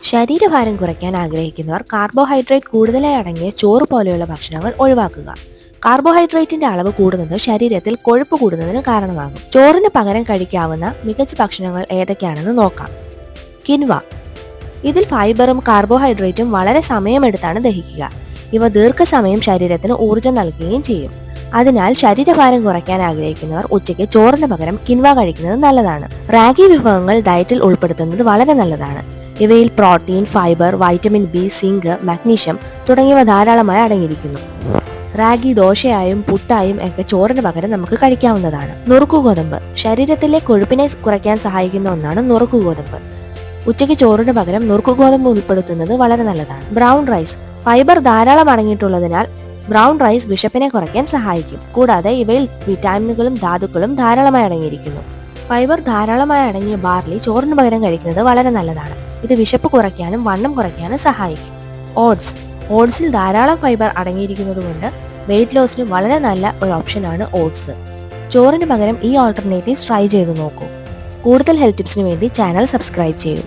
ശരീരഭാരം കുറയ്ക്കാൻ ആഗ്രഹിക്കുന്നവർ കാർബോഹൈഡ്രേറ്റ് കൂടുതലായി അടങ്ങിയ ചോറ് പോലെയുള്ള ഭക്ഷണങ്ങൾ ഒഴിവാക്കുക. കാർബോഹൈഡ്രേറ്റിന്റെ അളവ് കൂടുന്നത് ശരീരത്തിൽ കൊഴുപ്പ് കൂടുന്നതിന് കാരണമാകും. ചോറിന് പകരം കഴിക്കാവുന്ന മികച്ച ഭക്ഷണങ്ങൾ ഏതൊക്കെയാണെന്ന് നോക്കാം. കിൻവ ഇതിൽ ഫൈബറും കാർബോഹൈഡ്രേറ്റും വളരെ സമയമെടുത്താണ് ദഹിക്കുക. ഇവ ദീർഘസമയം ശരീരത്തിന് ഊർജം നൽകുകയും ചെയ്യും. അതിനാൽ ശരീരഭാരം കുറയ്ക്കാൻ ആഗ്രഹിക്കുന്നവർ ഉച്ചയ്ക്ക് ചോറിന് പകരം കിൻവ കഴിക്കുന്നത് നല്ലതാണ്. റാഗി വിഭവങ്ങൾ ഡയറ്റിൽ ഉൾപ്പെടുത്തുന്നത് വളരെ നല്ലതാണ്. ഇവയിൽ protein fibre vitamin B zinc magnesium തുടങ്ങിയവ ധാരാളമായി അടങ്ങിയിരിക്കുന്നു. റാഗി ദോശയായും പുട്ടായും ഒക്കെ ചോറിന് പകരം നമുക്ക് കഴിക്കാവുന്നതാണ്. നുറുക്കു ഗോതമ്പ്. ശരീരത്തിലെ കൊഴുപ്പിനെ കുറയ്ക്കാൻ സഹായിക്കുന്ന ഒന്നാണ് നുറുക്കു ഗോതമ്പ്. ഉച്ചയ്ക്ക് ചോറിന് പകരം നുറുക്കു ഗോതമ്പ് ഉൾപ്പെടുത്തുന്നത് വളരെ നല്ലതാണ്. Brown rice. ഫൈബർ ധാരാളം അടങ്ങിയിട്ടുള്ളതിനാൽ ബ്രൗൺ റൈസ് വിശപ്പിനെ കുറയ്ക്കാൻ സഹായിക്കും. കൂടാതെ ഇവയിൽ വിറ്റാമിനുകളും ധാതുക്കളും ധാരാളമായി അടങ്ങിയിരിക്കുന്നു. ഫൈബർ ധാരാളമായി അടങ്ങിയ ബാർലി ചോറിന് പകരം കഴിക്കുന്നത് വളരെ നല്ലതാണ്. ഇത് വിശപ്പ് കുറയ്ക്കാനും വണ്ണം കുറയ്ക്കാനും സഹായിക്കും. ഓട്സ്. ഓട്സിൽ ധാരാളം ഫൈബർ അടങ്ങിയിരിക്കുന്നതുകൊണ്ട് വെയിറ്റ് ലോസിന് വളരെ നല്ല ഒരു ഓപ്ഷനാണ് ഓട്സ്. ചോറിന് പകരം ഈ ഓൾട്ടർനേറ്റീവ്സ് ട്രൈ ചെയ്ത് നോക്കൂ. കൂടുതൽ ഹെൽത്ത് ടിപ്സിന് വേണ്ടി ചാനൽ സബ്സ്ക്രൈബ് ചെയ്യൂ.